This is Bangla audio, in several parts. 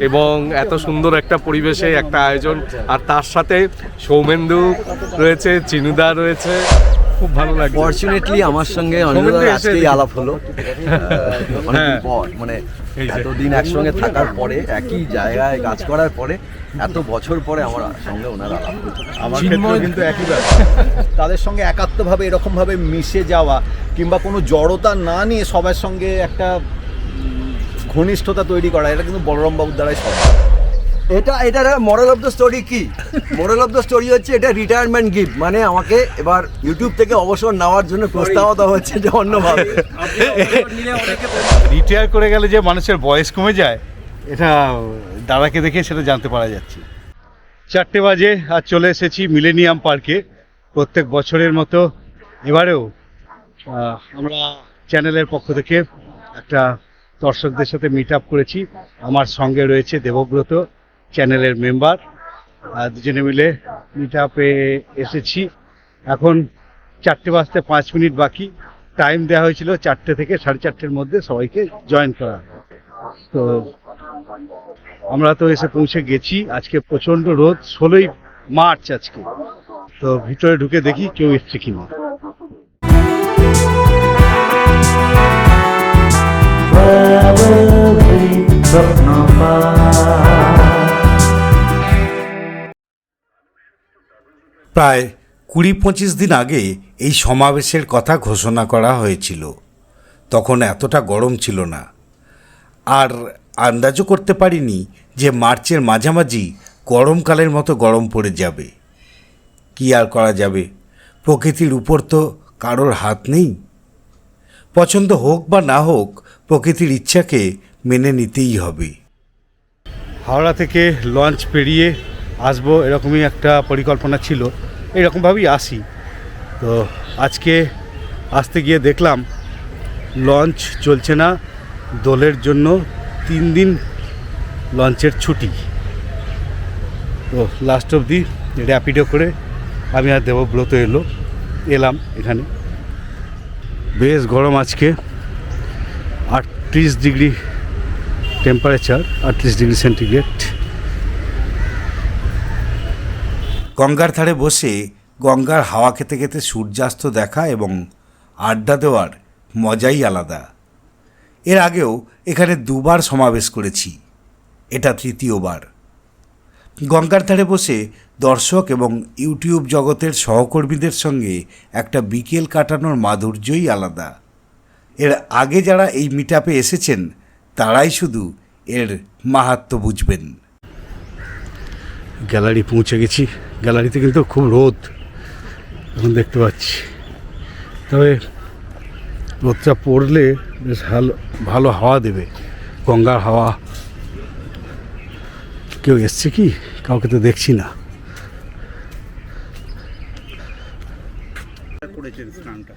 এবং এত সুন্দর একটা পরিবেশে একটা আয়োজন। আর তার সাথে সৌমেন্দু রয়েছে চিনুদা রয়েছে। খুব ভালো লাগে ফর্চুনেটলি আমার সঙ্গে আজকেই আলাপ হলো। অনেকদিন হ্যাঁ। পর মানে এতদিন একসঙ্গে থাকার পরে একই জায়গায় কাজ করার পরে এত বছর পরে আমার সঙ্গে ওনার আলাপ হলো। আমার কিন্তু একই ব্যাপার। তাদের সঙ্গে একাত্মভাবে এরকমভাবে মিশে যাওয়া কিংবা কোনো জড়তা না নিয়ে সবার সঙ্গে একটা ঘনিষ্ঠতা তৈরি করা এটা কিন্তু বলরাম বাবুর দ্বারাই সম্ভব। এটা এটার মরাল অফ দ্য স্টোরি কি? মরাল অফ দ্য স্টোরি হচ্ছে এটা রিটায়ারমেন্ট গিফট মানে আমাকে এবার ইউটিউব থেকে অবসর নেওয়ার জন্য প্রস্তাব দেওয়া হচ্ছে যে অন্যভাবে রিটায়ার করে গেলে যে মানুষের বয়স কমে যায় এটা দাদাকে দেখে সেটা জানতে পারা যাচ্ছে। চারটে বাজে আর চলে এসেছি মিলেনিয়াম পার্কে প্রত্যেক বছরের মতো এবারেও আমরা চ্যানেলের পক্ষ থেকে একটা দর্শকদের সাথে মিট আপ করেছি। আমার সঙ্গে রয়েছে দেবব্রত চ্যানেলের মেম্বার দুজনে মিলে মিট আপে এসেছি। এখন চারটে বাজতে পাঁচ মিনিট বাকি। টাইম দেওয়া হয়েছিল চারটে থেকে সাড়ে চারটের মধ্যে সবাইকে জয়েন করা। তো আমরা তো এসে পৌঁছে গেছি। আজকে প্রচণ্ড রোদ, ষোলোই মার্চ আজকে। তো ভিতরে ঢুকে দেখি কেউ এসছে কিনা। প্রায় কুড়ি পঁচিশ দিন আগে এই সমাবেশের কথা ঘোষণা করা হয়েছিল। তখন এতটা গরম ছিল না। আর আন্দাজও করতে পারিনি যে মার্চের মাঝামাঝি গরমকালের মতো গরম পড়ে যাবে। কি আর করা যাবে? প্রকৃতির উপর তো কারোর হাত নেই। পছন্দ হোক বা না হোক, প্রকৃতির ইচ্ছাকে মেনে নিতেই হবে। হাওড়া থেকে লঞ্চ পেরিয়ে আসব এরকমই একটা পরিকল্পনা ছিল। এরকমভাবেই আসি। তো আজকে আসতে গিয়ে দেখলাম, লঞ্চ চলছে না। দোলের জন্য তিন দিন লঞ্চের ছুটি। তো লাস্ট অবধি র্যাপিডো করে আমি আর দেবব্রত এলো, এলাম এখানে। বেশ গরম আজকে, আটত্রিশ ডিগ্রি টেম্পারেচার আটত্রিশ ডিগ্রি সেন্টিগ্রেড গঙ্গার ধারে বসে গঙ্গার হাওয়া খেতে খেতে সূর্যাস্ত দেখা এবং আড্ডা দেওয়ার মজাই আলাদা। এর আগেও এখানে দুবার সমাবেশ করেছি। এটা তৃতীয়বার। গঙ্গার ধারে বসে দর্শক এবং ইউটিউব জগতের সহকর্মীদের সঙ্গে একটা বিকেল কাটানোর মাধুর্যই আলাদা। এর আগে যারা এই মিটআপে এসেছেন তারাই শুধু এর মাহাত্ম্য বুঝবেন। গ্যালারি পৌঁছে গেছি। গ্যালারিতে কিন্তু খুব রোদ এখন দেখতে পাচ্ছি। তবে রোদটা পড়লে বেশ ভালো ভালো হাওয়া দেবে। গঙ্গার হাওয়া। কেউ এসছে কি? কাউকে তো দেখছি না। করেছেন স্নানটা।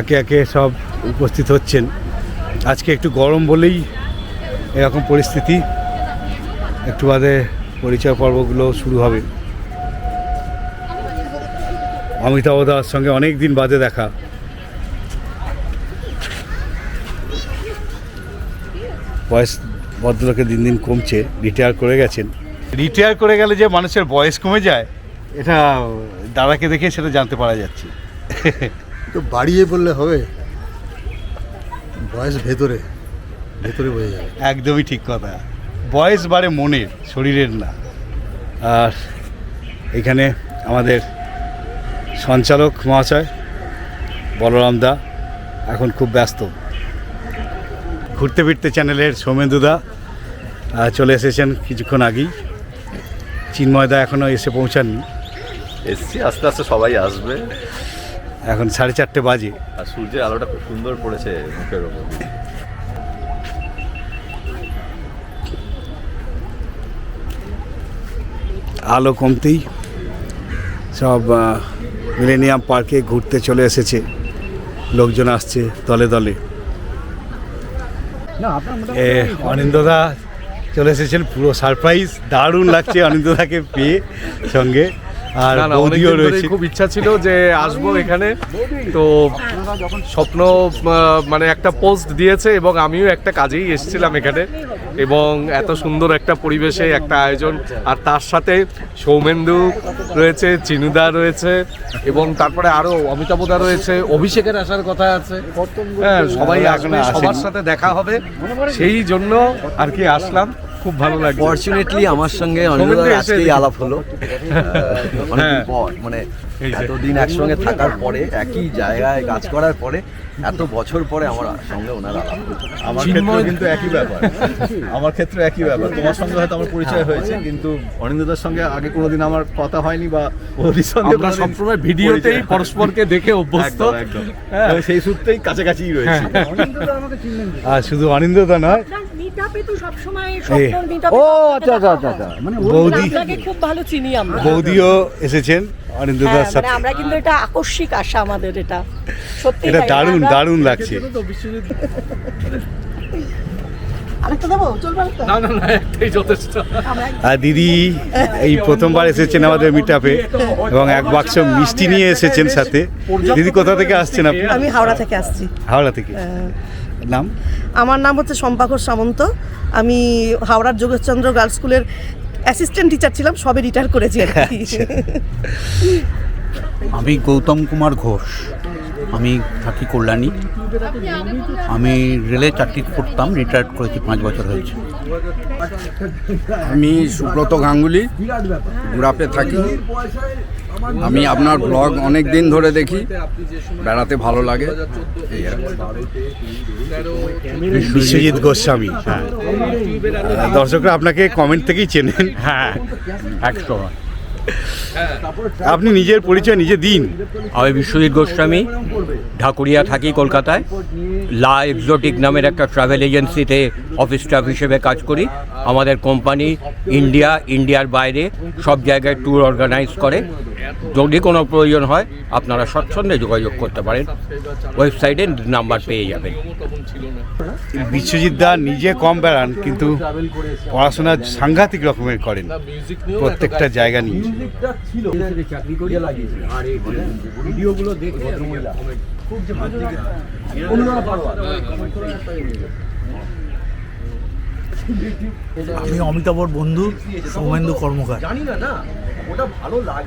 একে একে সব উপস্থিত হচ্ছেন। আজকে একটু গরম বলেই এরকম পরিস্থিতি, একটু বাদে পরিচয় পর্বগুলো শুরু হবে। অমিতাভ দার সঙ্গে অনেক দিন বাদে দেখা। বয়স ভদ্রলোকের দিন দিন কমছে রিটায়ার করে গেছেন। রিটায়ার করে গেলে যে মানুষের বয়স কমে যায়, এটা দাদাকে দেখে সেটা জানতে পারা যাচ্ছে। তো বাড়িয়ে বললে হবে। বয়স ভেতরে ভেতরে বোঝা যাবে। একদমই ঠিক কথা। বয়স বাড়ে মনের শরীরের না। আর এখানে আমাদের সঞ্চালক মহাশয় বলরাম দা এখন খুব ব্যস্ত। ঘুরতে ফিরতে চ্যানেলের সৌমেন্দুদা আহ, চলে এসেছেন কিছুক্ষণ আগেই। চিন্ময়দা এখনও এসে পৌঁছাননি। এসছি আস্তে আস্তে সবাই আসবে। এখন সাড়ে চারটে বাজে। আর সূর্যের আলোটা খুব সুন্দর পড়েছে মুখের ওপর আলো কমতেই সব মিলেনিয়াম পার্কে ঘুরতে চলে এসেছে। লোকজন আসছে দলে দলে। এ অনিন্দদা চলে এসেছেন পুরো সারপ্রাইজ। দারুণ লাগছে অনিন্দদাকে পেয়ে সঙ্গে। আর বৌদিও রয়েছে। খুব ইচ্ছা ছিল যে আসব এখানে। তো স্বপ্ন মানে একটা পোস্ট দিয়েছে এবং আমিও একটা কাজেই এসেছিলাম এখানে। এবং এত সুন্দর একটা পরিবেশে একটা আয়োজন। আর তার সাথে সৌমেন্দু রয়েছে চিনুদা রয়েছে এবং তারপরে আরও অমিতাভদা রয়েছে। অভিষেকের আসার কথা আছে। হ্যাঁ সবাই আসবে সবার সাথে দেখা হবে। সেই জন্য আর কি আসলাম। খুব ভালো লাগছে। ফর্চুনেটলি আমার সঙ্গে এসে আজকেই আলাপ হলো। অনেকদিন হ্যাঁ। পর মানে এতদিন একসঙ্গে থাকার পরে একই জায়গায় কাজ করার পরে এত বছর পরে আমার সঙ্গে ওনার আলাপ হলো। আমার ক্ষেত্রেও কিন্তু একই ব্যাপার। আমার ক্ষেত্রে একই ব্যাপার। তোমার সঙ্গে হয়তো আমার পরিচয় হয়েছে কিন্তু অনিন্দদার সঙ্গে আগে কোনোদিন আমার কথা হয়নি বা ওদের সঙ্গে আমরা সবসময় ভিডিওতেই পরস্পরকে দেখে অভ্যস্ত। আমি সেই সূত্রেই কাছাকাছি রয়েছে। আর শুধু অনিন্দদা নয় মিটাপে তো সবসময় স্বপ্নর ও আচ্ছা আচ্ছা আচ্ছা আচ্ছা মানে বৌদি আপনাকে খুব ভালো চিনি আমরা। বৌদিও এসেছেন অনিন্দদার হ্যাঁ, মানে সাথে আমরা কিন্তু এটা আকস্মিক আশা আমাদের এটা সত্যি এটা দারুণ লাগছে। আরেকটা দেবো? চলবে আরেকটা? না না না একটাই যথেষ্ট। আমরা আর দিদি এই প্রথমবার এসেছেন আমাদের মিটাপে এবং এক বাক্স মিষ্টি নিয়ে এসেছেন সাথে। দিদি কোথা থেকে আসছেন আপনি? আমি হাওড়া থেকে আসছি। হাওড়া থেকে। নাম? আমার নাম হচ্ছে শম্পাকর সামন্ত। আমি হাওড়ার যোগেশচন্দ্র গার্লস স্কুলের অ্যাসিস্ট্যান্ট টিচার ছিলাম সবে রিটায়ার করেছি আর কি। আমি গৌতম কুমার ঘোষ। আমি থাকি কল্যাণী। আমি রেলে চাকরি করতাম রিটায়ার্ড করেছি পাঁচ বছর হয়েছে। আমি সুব্রত গাঙ্গুলি গুড়াপে থাকি। আমি আপনার ব্লগ অনেক দিন ধরে দেখি। বেড়াতে ভালো লাগে। বিশ্বজিৎ গোস্বামী হ্যাঁ। দর্শকরা আপনাকে কমেন্ট থেকেই চেনেন। হ্যাঁ একশো আপনি নিজের পরিচয় নিজে দিন। আমি বিশ্বজিৎ গোস্বামী ঢাকুরিয়া থাকি কলকাতায়। লা এক্সোটিক নামের একটা ট্রাভেল এজেন্সিতে অফিস স্টাফ হিসেবে কাজ করি। আমাদের কোম্পানি ইন্ডিয়া ইন্ডিয়ার বাইরে সব জায়গায় ট্যুর অর্গানাইজ করে। যদি কোনো প্রয়োজন হয় আপনারা স্বচ্ছন্দে যোগাযোগ করতে পারেন। ওয়েবসাইটে নাম্বার পেয়ে যাবেন। বিশ্বজিৎ দা নিজে কম বেড়ান কিন্তু পড়াশোনা সাংঘাতিক রকমের করেন। প্রত্যেকটা জায়গা নিয়ে। ভিডিওগুলো দেখে খুব যে। আমি অমিতাভর বন্ধু সৌমেন্দু কর্মকার। জানি না না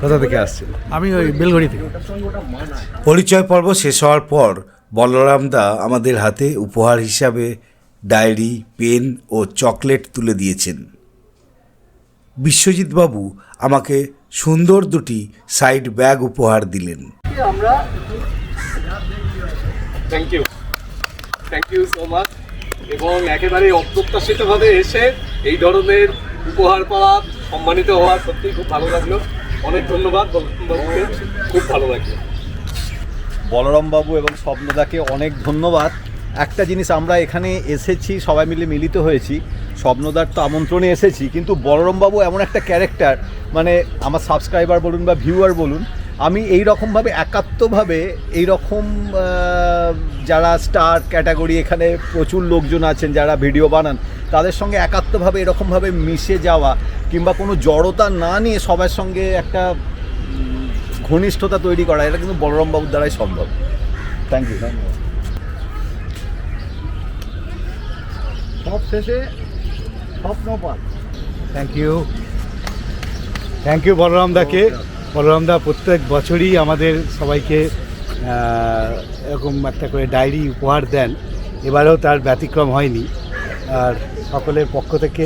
কোথা থেকে আসছেন আমি ওই বেলগড়ি থেকে। পরিচয় পর্ব শেষ হওয়ার পর বলরাম দা আমাদের হাতে উপহার হিসাবে ডায়েরি পেন ও চকলেট তুলে দিয়েছেন। বিশ্বজিৎবাবু আমাকে সুন্দর দুটি সাইড ব্যাগ উপহার দিলেন। Thank you thank you so much এবং একেবারে অপ্রত্যাশিতভাবে এসে এই ধরনের উপহার পাওয়া, সম্মানিত হওয়া সত্যিই খুব ভালো লাগল। অনেক ধন্যবাদ খুব ভালো লাগল। বলরাম বাবু এবং স্বপ্নদাকে অনেক ধন্যবাদ। একটা জিনিস আমরা এখানে এসেছি, সবাই মিলে মিলিত হয়েছি। স্বপ্নদার তো আমন্ত্রণে এসেছি, কিন্তু বলরামবাবু এমন একটা ক্যারেক্টার মানে আমার সাবস্ক্রাইবার বলুন বা ভিউয়ার বলুন আমি এই রকমভাবে একাত্মভাবে এই রকম যারা স্টার ক্যাটাগরি এখানে প্রচুর লোকজন আছেন যারা ভিডিও বানান তাদের সঙ্গে একাত্মভাবে এরকমভাবে মিশে যাওয়া কিংবা কোনো জড়তা না নিয়ে সবার সঙ্গে একটা ঘনিষ্ঠতা তৈরি করা এটা কিন্তু বলরাম বাবুর দ্বারাই সম্ভব। থ্যাংক ইউ সব শেষে স্বপ্নপাত thank you thank you Balaram দাকে। বলরাম দা প্রত্যেক বছরই আমাদের সবাইকে এরকম একটা করে ডায়েরি উপহার দেন। এবারেও তার ব্যতিক্রম হয়নি। আর সকলের পক্ষ থেকে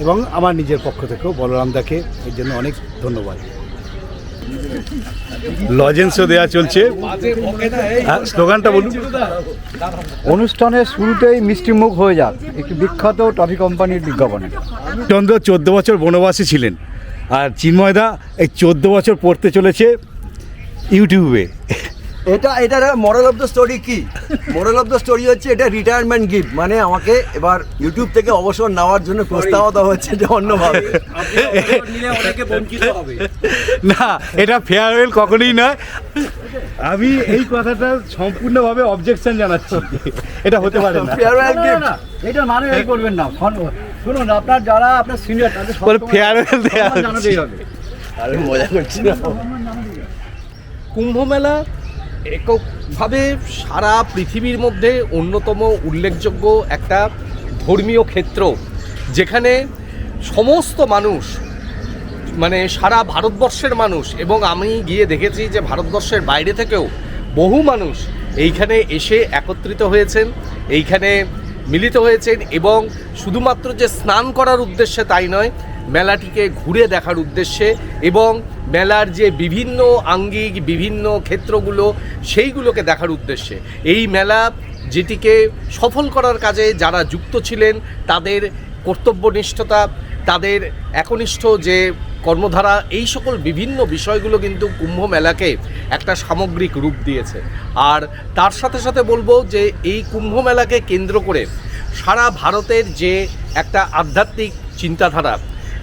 এবং আমার নিজের পক্ষ থেকেও বলরাম দাকে এর জন্য অনেক ধন্যবাদ। লজেন্সও দেওয়া চলছে। স্লোগানটা বলুন। অনুষ্ঠানের শুরুতেই মিষ্টিমুখ হয়ে যাক। একটি বিখ্যাত টফি কোম্পানির বিজ্ঞাপনে। চন্দ্র চোদ্দ বছর বনবাসী ছিলেন। আর চিন্ময়দা এই চোদ্দ বছর পড়তে চলেছে ইউটিউবে। এটা এটার মরাল অফ দ্য স্টোরি কি? মরাল অফ দ্য স্টোরি হচ্ছে এটা রিটায়ারমেন্ট গিফট মানে আমাকে এবার ইউটিউব থেকে অবসর নেওয়ার জন্য প্রস্তাব দেওয়া হচ্ছে যে অন্যভাবে। না এটা ফেয়ারওয়েল কখনোই নয়। আমি এই কথাটা সম্পূর্ণভাবে অবজেকশন জানাচ্ছি। এটা হতে পারে না। ফেয়ারওয়েল গিফট এটা মানে এই করবেন না শুনুন আপনার যারা আপনার সিনিয়র তাদের farewell দেয়া হচ্ছে। জানাতেই হবে। আরে মজা করছি না। কুম্ভ মেলা এককভাবে সারা পৃথিবীর মধ্যে অন্যতম উল্লেখযোগ্য একটা ধর্মীয় ক্ষেত্র যেখানে সমস্ত মানুষ মানে সারা ভারতবর্ষের মানুষ এবং আমি গিয়ে দেখেছি যে ভারতবর্ষের বাইরে থেকেও বহু মানুষ এইখানে এসে একত্রিত হয়েছেন। এইখানে মিলিত হয়েছেন এবং শুধুমাত্র যে স্নান করার উদ্দেশ্যে তাই নয়, মেলাটিকে ঘুরে দেখার উদ্দেশ্যে এবং মেলার যে বিভিন্ন আঙ্গিক, বিভিন্ন ক্ষেত্রগুলো, সেইগুলোকে দেখার উদ্দেশ্যে। এই মেলা যেটিকে সফল করার কাজে যারা যুক্ত ছিলেন, তাদের কর্তব্যনিষ্ঠতা তাদের একনিষ্ঠ যে কর্মধারা, এই সকল বিভিন্ন বিষয়গুলো কিন্তু কুম্ভ মেলাকে একটা সামগ্রিক রূপ দিয়েছে। আর তার সাথে সাথে বলব যে, এই কুম্ভ মেলাকে কেন্দ্র করে সারা ভারতের যে একটা আধ্যাত্মিক চিন্তাধারা,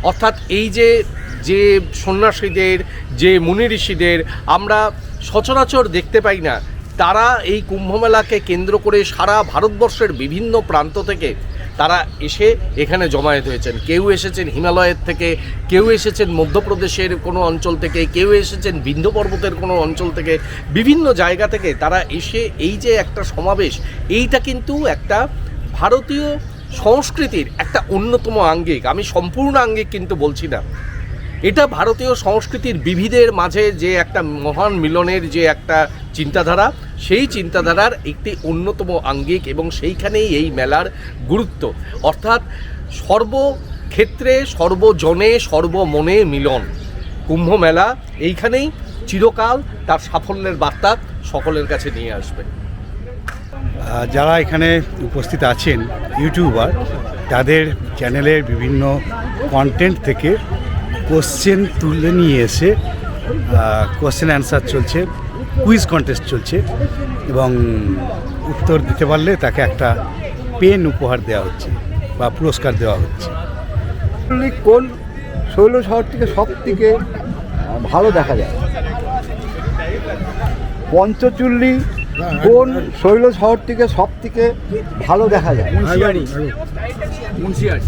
অর্থাৎ এই যে যে সন্ন্যাসীদের, যে মুনি ঋষিদের আমরা সচরাচর দেখতে পাই না, তারা এই কুম্ভমেলাকে কেন্দ্র করে সারা ভারতবর্ষের বিভিন্ন প্রান্ত থেকে তারা এসে এখানে জমায়েত হয়েছেন। কেউ এসেছেন হিমালয়ের থেকে, কেউ এসেছেন মধ্যপ্রদেশের কোনো অঞ্চল থেকে, কেউ এসেছেন বিন্ধ্য পর্বতের কোনো অঞ্চল থেকে, বিভিন্ন জায়গা থেকে তারা এসে এই যে একটা সমাবেশ, এইটা কিন্তু একটা ভারতীয় সংস্কৃতির একটা অন্যতম আঙ্গিক। আমি সম্পূর্ণ আঙ্গিক কিন্তু বলছি না। এটা ভারতীয় সংস্কৃতির বিবিধের মাঝে যে একটা মহান মিলনের যে একটা চিন্তাধারা, সেই চিন্তাধারার একটি অন্যতম আঙ্গিক এবং সেইখানেই এই মেলার গুরুত্ব। অর্থাৎ সর্বক্ষেত্রে, সর্বজনে, সর্বমনে মিলন। কুম্ভ মেলা এইখানেই চিরকাল তার সাফল্যের বার্তা সকলের কাছে নিয়ে আসবে। যারা এখানে উপস্থিত আছেন, ইউটিউবার, তাদের চ্যানেলের বিভিন্ন কন্টেন্ট থেকে কোশ্চেন তুলে নিয়ে এসে কোশ্চেন অ্যান্সার চলছে কুইজ কন্টেস্ট চলছে এবং উত্তর দিতে পারলে তাকে একটা পেন উপহার দেওয়া হচ্ছে বা পুরস্কার দেওয়া হচ্ছে। কোন শৈল শহর থেকে সব থেকে ভালো দেখা যায়? পঞ্চচুল্লি কোন শৈল শহর থেকে সব থেকে ভালো দেখা যায়? মুন্সিয়ারি।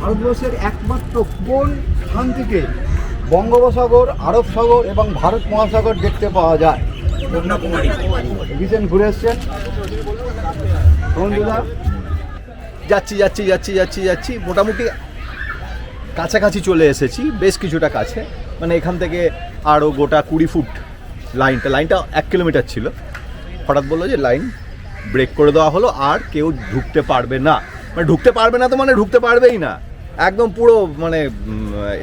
ভারতবর্ষের একমাত্র কোন স্থান থেকে বঙ্গোপসাগর আরব সাগর এবং ভারত মহাসাগর দেখতে পাওয়া যায়? রিসেন্ট ঘুরে এসছেন? যাচ্ছি যাচ্ছি যাচ্ছি যাচ্ছি যাচ্ছি। মোটামুটি কাছাকাছি চলে এসেছি বেশ কিছুটা কাছে। মানে এখান থেকে আরও গোটা কুড়ি ফুট লাইনটা লাইনটা এক কিলোমিটার ছিল। হঠাৎ বলল যে লাইন ব্রেক করে দেওয়া হলো আর কেউ ঢুকতে পারবে না। মানে ঢুকতে পারবে না তো মানে ঢুকতে পারবেই না। একদম পুরো মানে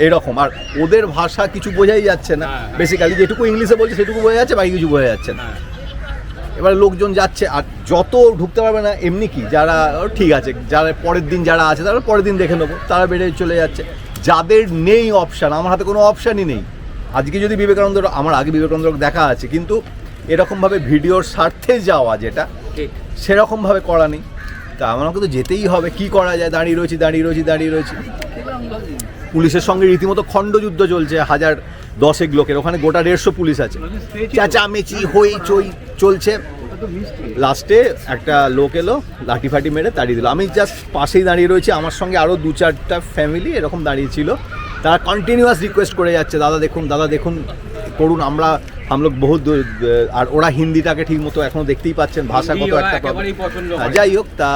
এরকম। আর ওদের ভাষা কিছু বোঝাই যাচ্ছে না। বেসিক্যালি যেটুকু ইংলিশে বলছে সেটুকু বোঝা যাচ্ছে বাকি কিছু বোঝা যাচ্ছে না। এবার লোকজন যাচ্ছে আর যত ঢুকতে পারবে না এমনি কি? যারা ঠিক আছে যারা পরের দিন যারা আছে তারা পরের দিন দেখে নেব। তারা বেড়ে চলে যাচ্ছে। যাদের নেই অপশান আমার হাতে কোনো অপশানই নেই। আজকে যদি বিবেকানন্দ আমার আগে বিবেকানন্দ দেখা আছে কিন্তু এরকমভাবে ভিডিওর স্বার্থে যাওয়া যেটা সেরকমভাবে করা নেই। তা আমাকে তো যেতেই হবে, কি করা যায়? দাঁড়িয়ে রয়েছি দাঁড়িয়ে রয়েছি দাঁড়িয়ে রয়েছি। পুলিশের সঙ্গে রীতিমতো খণ্ডযুদ্ধ চলছে, হাজার দশেক লোকের। ওখানে গোটা দেড়শো পুলিশ আছে। চেঁচামেচি, হই চই চলছে। লাস্টে একটা লোক এলো লাঠি ফাটি মেরে তাড়িয়ে দিল। আমি জাস্ট পাশেই দাঁড়িয়ে রয়েছি, আমার সঙ্গে আরও দু চারটা ফ্যামিলি এরকম দাঁড়িয়ে ছিল। তারা কন্টিনিউয়াস রিকোয়েস্ট করে যাচ্ছে, দাদা দেখুন দাদা দেখুন, করুন, আমরা হামলোক বহু আর ওরা হিন্দিটাকে ঠিক মতো এখনও দেখতেই পাচ্ছেন ভাষাগত একটা যাই হোক তা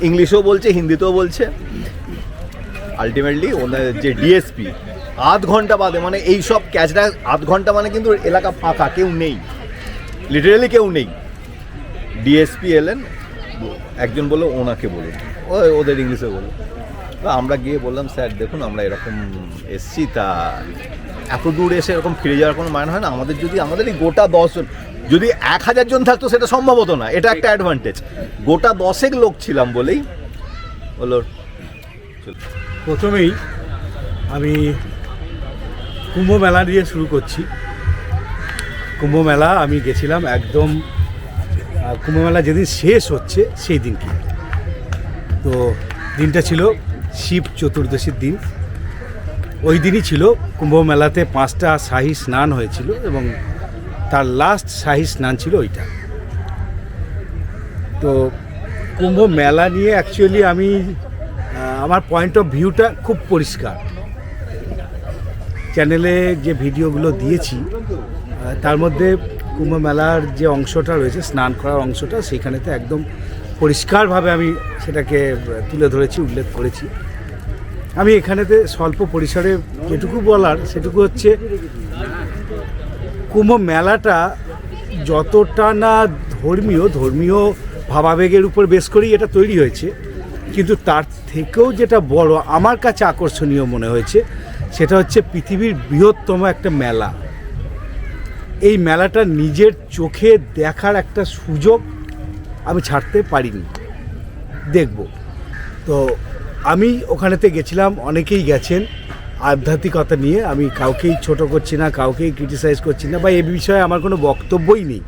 ইংলিশও বলছে হিন্দিতেও বলছে আলটিমেটলি ওনার যে ডিএসপি আধ ঘণ্টা বাদে মানে এই সব ক্যাচটা আধ ঘণ্টা মানে কিন্তু এলাকা ফাঁকা কেউ নেই লিটারেলি কেউ নেই ডিএসপি এলেন একজন বলল ওনাকে বলুন ও ওদের ইংলিশে বলল তো আমরা গিয়ে বললাম স্যার দেখুন আমরা এরকম এসছি তা এত দূর এসে এরকম ফিরে যাওয়ার কোনো মানে হয় না? আমাদের যদি আমাদের এই গোটা দশজন যদি এক হাজার জন থাকতো সেটা সম্ভব হতো না। এটা একটা অ্যাডভান্টেজ গোটা দশেক লোক ছিলাম বলেই বলল প্রথমেই আমি কুম্ভ মেলা দিয়ে শুরু করছি। কুম্ভ মেলা আমি গেছিলাম একদম আহ, কুম্ভ মেলা যেদিন শেষ হচ্ছে সেই দিনকে। তো দিনটা ছিল শিব চতুর্দশীর দিন। ওই দিনই ছিল কুম্ভ মেলাতে পাঁচটা শাহী স্নান হয়েছিল এবং তার লাস্ট শাহী স্নান ছিল ওইটা। তো কুম্ভ মেলা নিয়ে অ্যাকচুয়ালি আমি আমার পয়েন্ট অফ ভিউটা খুব পরিষ্কার। চ্যানেলে যে ভিডিওগুলো দিয়েছি তার মধ্যে কুম্ভ মেলার যে অংশটা রয়েছে, স্নান করার অংশটা, সেখানেতে একদম পরিষ্কারভাবে আমি সেটাকে তুলে ধরেছি, উল্লেখ করেছি। আমি এখানেতে স্বল্প পরিসরে যেটুকু বলার, সেটুকু হচ্ছে কুম্ভ মেলাটা যতটা না ধর্মীয় ধর্মীয় ভাবাবেগের উপর বেশ করেই এটা তৈরি হয়েছে। কিন্তু তার থেকেও যেটা বড়, আমার কাছে আকর্ষণীয় মনে হয়েছে, সেটা হচ্ছে পৃথিবীর বৃহত্তম একটা মেলা। এই মেলাটা নিজের চোখে দেখার একটা সুযোগ আমি ছাড়তে পারিনি। দেখব। তো আমি ওখানেতে গেছিলাম, অনেকেই গেছেন। আধ্যাত্মিকতা নিয়ে আমি কাউকেই ছোট করছি না, কাউকেই ক্রিটিসাইজ করছি না বা এ বিষয়ে আমার কোনো বক্তব্যই নেই।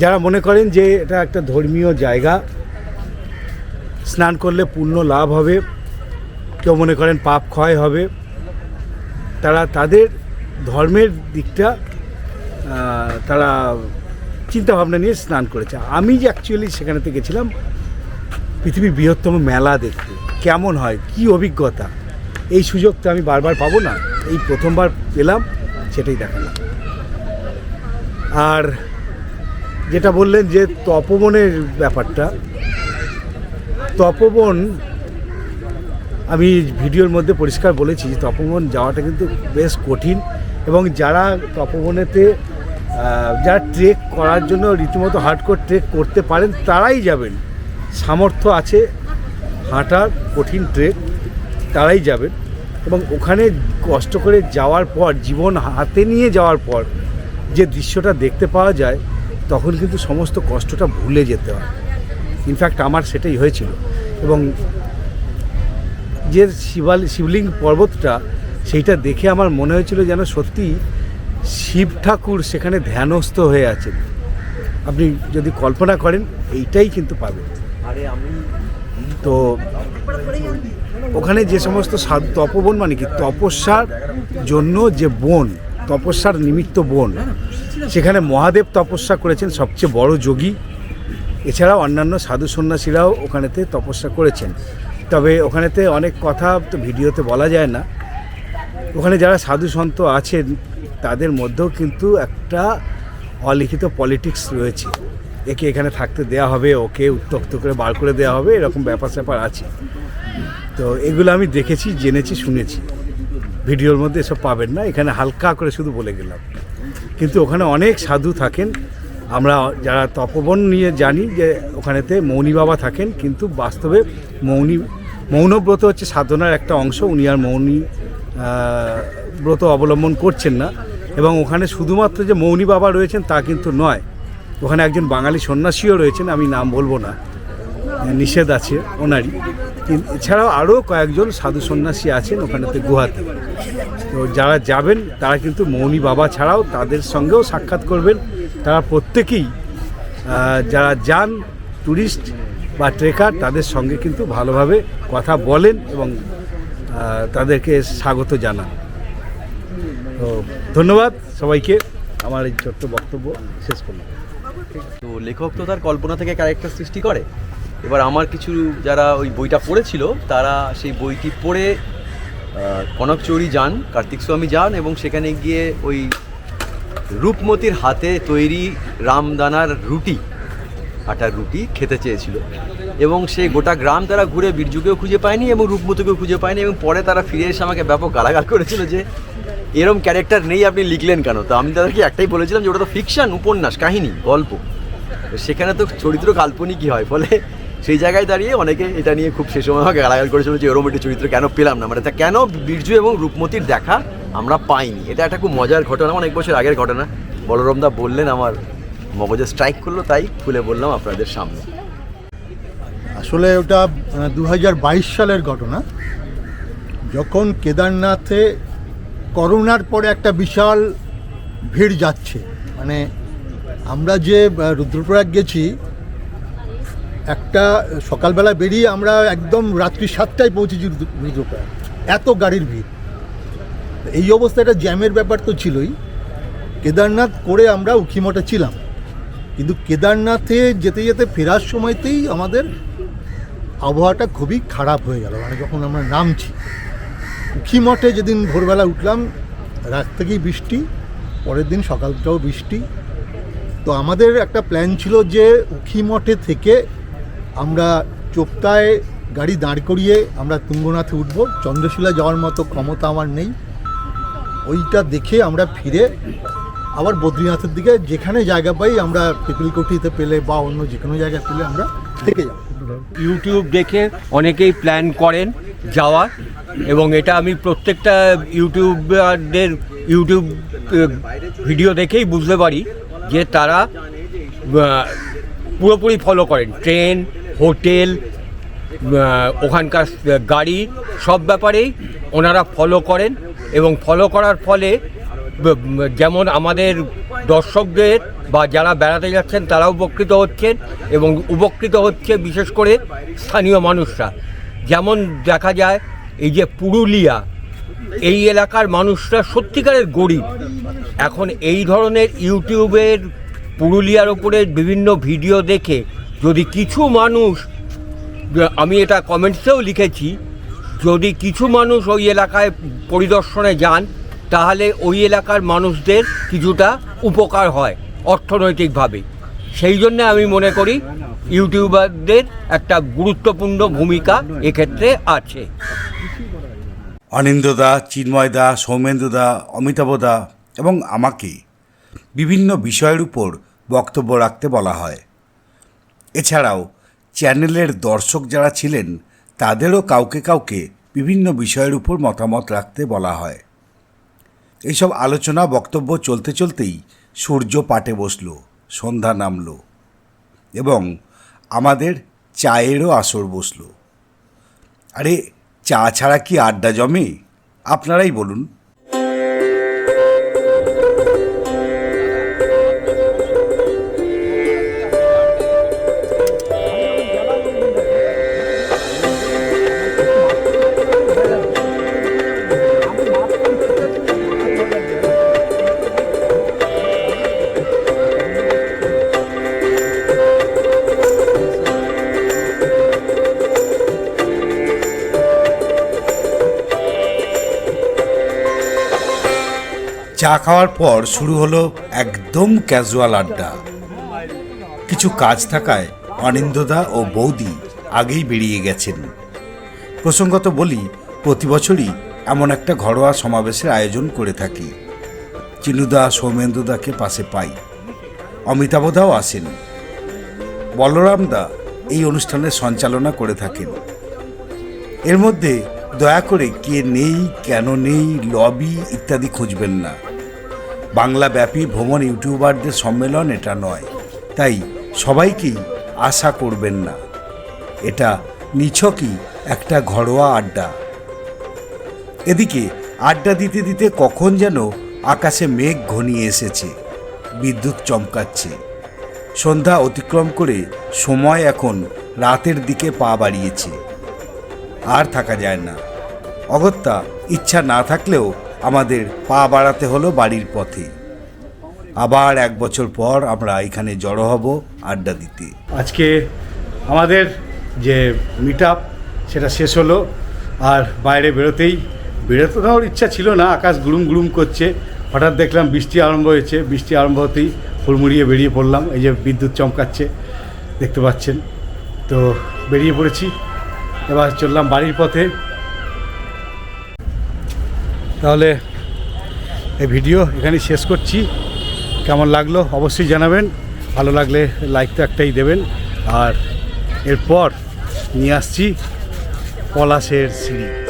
যারা মনে করেন যে এটা একটা ধর্মীয় জায়গা, স্নান করলে পূর্ণ লাভ হবে, কেউ মনে করেন পাপ ক্ষয় হবে, তারা তাদের ধর্মের দিকটা তারা চিন্তাভাবনা নিয়ে স্নান করেছে। আমি যে অ্যাকচুয়ালি সেখানেতে গেছিলাম পৃথিবীর বৃহত্তম মেলা দেখতে। কেমন হয়? কি অভিজ্ঞতা? এই সুযোগ তো আমি বারবার পাবো না। এই প্রথমবার পেলাম, সেটাই দেখালাম। আর যেটা বললেন যে তপবনের ব্যাপারটা, তপবন, আমি ভিডিওর মধ্যে পরিষ্কার বলেছি, তপবন যাওয়াটা কিন্তু বেশ কঠিন এবং যারা তপবনেতে যারা ট্রেক করার জন্য রীতিমতো হার্ডকোর ট্রেক করতে পারেন, তারাই যাবেন। সামর্থ্য আছে, হাঁটার কঠিন ট্রেক, তারাই যাবেন। এবং ওখানে কষ্ট করে যাওয়ার পর, জীবন হাতে নিয়ে যাওয়ার পর যে দৃশ্যটা দেখতে পাওয়া যায়, তখন কিন্তু সমস্ত কষ্টটা ভুলে যেতে হয়। ইনফ্যাক্ট আমার সেটাই হয়েছিল। এবং যে শিবাল, শিবলিঙ্গ পর্বতটা, সেইটা দেখে আমার মনে হয়েছিল যেন সত্যি শিব ঠাকুর সেখানে ধ্যানস্থ হয়ে আছেন। আপনি যদি কল্পনা করেন, এইটাই কিন্তু পাবেন। তো ওখানে যে সমস্ত সাধু, তপবন মানে কি? তপস্যার জন্য যে বন, তপস্যার নিমিত্ত বন, সেখানে মহাদেব তপস্যা করেছেন, সবচেয়ে বড় যোগী। এছাড়াও অন্যান্য সাধু সন্ন্যাসীরাও ওখানেতে তপস্যা করেছেন। তবে ওখানেতে অনেক কথা তো ভিডিওতে বলা যায় না। ওখানে যারা সাধু সন্ত আছেন, তাদের মধ্যেও কিন্তু একটা অলিখিত পলিটিক্স রয়েছে। একে এখানে থাকতে দেয়া হবে, ওকে উত্তক্ত করে বার করে দেওয়া হবে, এরকম ব্যাপার স্যাপার আছে। তো এগুলো আমি দেখেছি, জেনেছি, শুনেছি। ভিডিওর মধ্যে এসব পাবেন না, এখানে হালকা করে শুধু বলে গেলাম। কিন্তু ওখানে অনেক সাধু থাকেন। আমরা যারা তপবন নিয়ে জানি যে ওখানেতে মৌনী বাবা থাকেন, কিন্তু বাস্তবে মৌনী, মৌনব্রত হচ্ছে সাধনার একটা অংশ, উনি আর মৌনী ব্রত অবলম্বন করছেন না। এবং ওখানে শুধুমাত্র যে মৌনী বাবা রয়েছেন তা কিন্তু নয় ওখানে একজন বাঙালি সন্ন্যাসীও রয়েছেন, আমি নাম বলব না, নিষেধ আছে ওনারই। এছাড়াও আরও কয়েকজন সাধু সন্ন্যাসী আছেন ওখানেতে গুহাতে। তো যারা যাবেন, তারা কিন্তু মৌনী বাবা ছাড়াও তাদের সঙ্গেও সাক্ষাৎ করবেন। তারা প্রত্যেকেই যারা যান ট্যুরিস্ট বা ট্রেকার, তাদের সঙ্গে কিন্তু ভালোভাবে কথা বলেন এবং তাদেরকে স্বাগত জানান। তো ধন্যবাদ সবাইকে। আমার এই ছোট্ট বক্তব্য শেষ করলাম। তো লেখক তো তার কল্পনা থেকে ক্যারেক্টার সৃষ্টি করে। এবার আমার কিছু যারা ওই বইটা পড়েছিল, তারা সেই বইটি পড়ে কনক চৌরি যান, কার্তিক স্বামী যান এবং সেখানে গিয়ে ওই রূপমতির হাতে তৈরি রামদানার রুটি, আটার রুটি খেতে চেয়েছিল। এবং সেই গোটা গ্রাম তারা ঘুরে বীরজুকেও খুঁজে পায়নি এবং রূপমতিকেও খুঁজে পায়নি এবং পরে তারা ফিরে এসে আমাকে ব্যাপক গালাগাল করেছিল যে এরম ক্যারেক্টার নেই আপনি লিখলেন কেন? তো আমি তাদেরকে একটাই বলেছিলাম যে ওটা তো ফিকশন উপন্যাস, কাহিনী, গল্প। সেখানে তো চরিত্র কাল্পনিকই হয়, ফলে সেই জায়গায় দাঁড়িয়ে অনেকে এটা নিয়ে খুব সে সময় আমাকে গালাগাল করেছিল যে এরম একটি চরিত্র কেন পেলাম না? মানে তা কেন বীরজু এবং রূপমতির দেখা আমরা পাইনি? এটা একটা খুব মজার ঘটনা, অনেক বছর আগের ঘটনা। বলরমদা বললেন, আমার মগজে স্ট্রাইক করল, তাই খুলে বললাম আপনাদের সামনে। আসলে ওটা দু হাজার বাইশ সালের ঘটনা। যখন কেদারনাথে করোনার পরে একটা বিশাল ভিড় যাচ্ছে। মানে আমরা যে রুদ্রপ্রয়াগ গেছি, একটা সকালবেলা বেরিয়ে আমরা একদম রাত্রি সাতটায় পৌঁছেছি রুদ্র- রুদ্রপ্রয়াগ। এত গাড়ির ভিড়। এই অবস্থায় একটা জ্যামের ব্যাপার তো ছিলই। কেদারনাথ করে আমরা উখিমঠে ছিলাম। কিন্তু কেদারনাথে যেতে যেতে ফেরার সময়তেই আমাদের আবহাওয়াটা খুবই খারাপ হয়ে গেল। মানে যখন আমরা নামছি উখি মঠে যেদিন ভোরবেলা উঠলাম, রাত থেকেই বৃষ্টি, পরের দিন সকালটাও বৃষ্টি। তো আমাদের একটা প্ল্যান ছিল যে উখি মঠে থেকে আমরা চোপতায় গাড়ি দাঁড় করিয়ে আমরা তুঙ্গনাথে উঠবো। চন্দ্রশিলা যাওয়ার মতো ক্ষমতা আমার নেই। ওইটা দেখে আমরা ফিরে আবার বদ্রীনাথের দিকে যেখানে জায়গা পাই আমরা পিপিলকুটিতে পেলে বা অন্য যে কোনো জায়গায় পেলে আমরা থেকে যাব। ইউটিউব দেখে অনেকেই প্ল্যান করেন যাওয়ার এবং এটা আমি প্রত্যেকটা ইউটিউবারদের ইউটিউব ভিডিও দেখেই বুঝতে পারি যে তারা পুরোপুরি ফলো করেন। ট্রেন, হোটেল ওখানকার গাড়ি, সব ব্যাপারেই ওনারা ফলো করেন, এবং ফলো করার ফলে যেমন আমাদের দর্শকদের বা যারা বেড়াতে যাচ্ছেন, তারাও উপকৃত হচ্ছেন এবং উপকৃত হচ্ছে বিশেষ করে স্থানীয় মানুষরা। যেমন দেখা যায়, এই যে পুরুলিয়া, এই এলাকার মানুষরা সত্যিকারের গরিব। এখন এই ধরনের ইউটিউবের পুরুলিয়ার ওপরে বিভিন্ন ভিডিও দেখে যদি কিছু মানুষ, আমি এটা কমেন্টসেও লিখেছি, যদি কিছু মানুষ ওই এলাকায় পরিদর্শনে যান, তাহলে ওই এলাকার মানুষদের কিছুটা উপকার হয়। অর্থনৈতিকভাবে। সেই জন্য আমি মনে করি ইউটিউবারদের একটা গুরুত্বপূর্ণ ভূমিকা এক্ষেত্রে আছে। অনিন্দদা দা, অমিতাভ দা এবং আমাকে বিভিন্ন বিষয়ের উপর বক্তব্য রাখতে বলা হয়। এছাড়াও চ্যানেলের দর্শক যারা ছিলেন, তাদেরও কাউকে কাউকে বিভিন্ন বিষয়ের উপর মতামত রাখতে বলা হয়। এইসব আলোচনা, বক্তব্য চলতে চলতেই সূর্য পাটে বসল, সন্ধ্যা নামল এবং আমাদের চায়েরও আসর বসল। আরে চা ছাড়া কি আড্ডা জমে? আপনারাই বলুন। চা খাওয়ার পর শুরু হলো একদম ক্যাজুয়াল আড্ডা। কিছু কাজ থাকায় অনিন্দদা ও বৌদি আগেই বেরিয়ে গেছেন। প্রসঙ্গত বলি, প্রতি বছরই এমন একটা ঘরোয়া সমাবেশের আয়োজন করে থাকি। চিনুদা সৌমেন্দ্রদাকে পাশে পাই। অমিতাভদাও আসেন। বলরামদা এই অনুষ্ঠানের সঞ্চালনা করে থাকেন। এর মধ্যে দয়া করে কে নেই, কেন নেই, লবি ইত্যাদি খুঁজবেন না। বাংলাব্যাপী ভ্রমণ ইউটিউবারদের সম্মেলন এটা নয়। তাই সবাইকেই আশা করবেন না। এটা নিছকই একটা ঘরোয়া আড্ডা। এদিকে আড্ডা দিতে দিতে কখন যেন আকাশে মেঘ ঘনিয়ে এসেছে, বিদ্যুৎ চমকাচ্ছে। সন্ধ্যা অতিক্রম করে সময় এখন রাতের দিকে পা বাড়িয়েছে। আর থাকা যায় না। অগত্যা ইচ্ছা না থাকলেও আমাদের পা বাড়াতে হলো বাড়ির পথে। আবার এক বছর পর আমরা এখানে জড়ো হব আড্ডা দিতে। আজকে আমাদের যে মিট সেটা শেষ হলো। আর বাইরে বেরোতেই বেরোতে দেওয়ার ইচ্ছা ছিল না, আকাশ গুড়ুম গুড়ুম করছে। হঠাৎ দেখলাম বৃষ্টি আরম্ভ হয়েছে, বৃষ্টি আরম্ভ হতেই হুড়মুড়িয়ে বেরিয়ে পড়লাম। এই যে বিদ্যুৎ চমকাচ্ছে, দেখতে পাচ্ছেন। তো বেরিয়ে পড়েছি। এবার চললাম বাড়ির পথে। তাহলে এই ভিডিও এখানে শেষ করছি। কেমন লাগল অবশ্যই জানাবেন। ভালো লাগলে লাইক তো একটাই দেবেন। আর এরপর নিয়ে আসছি পলাশের সিরিজ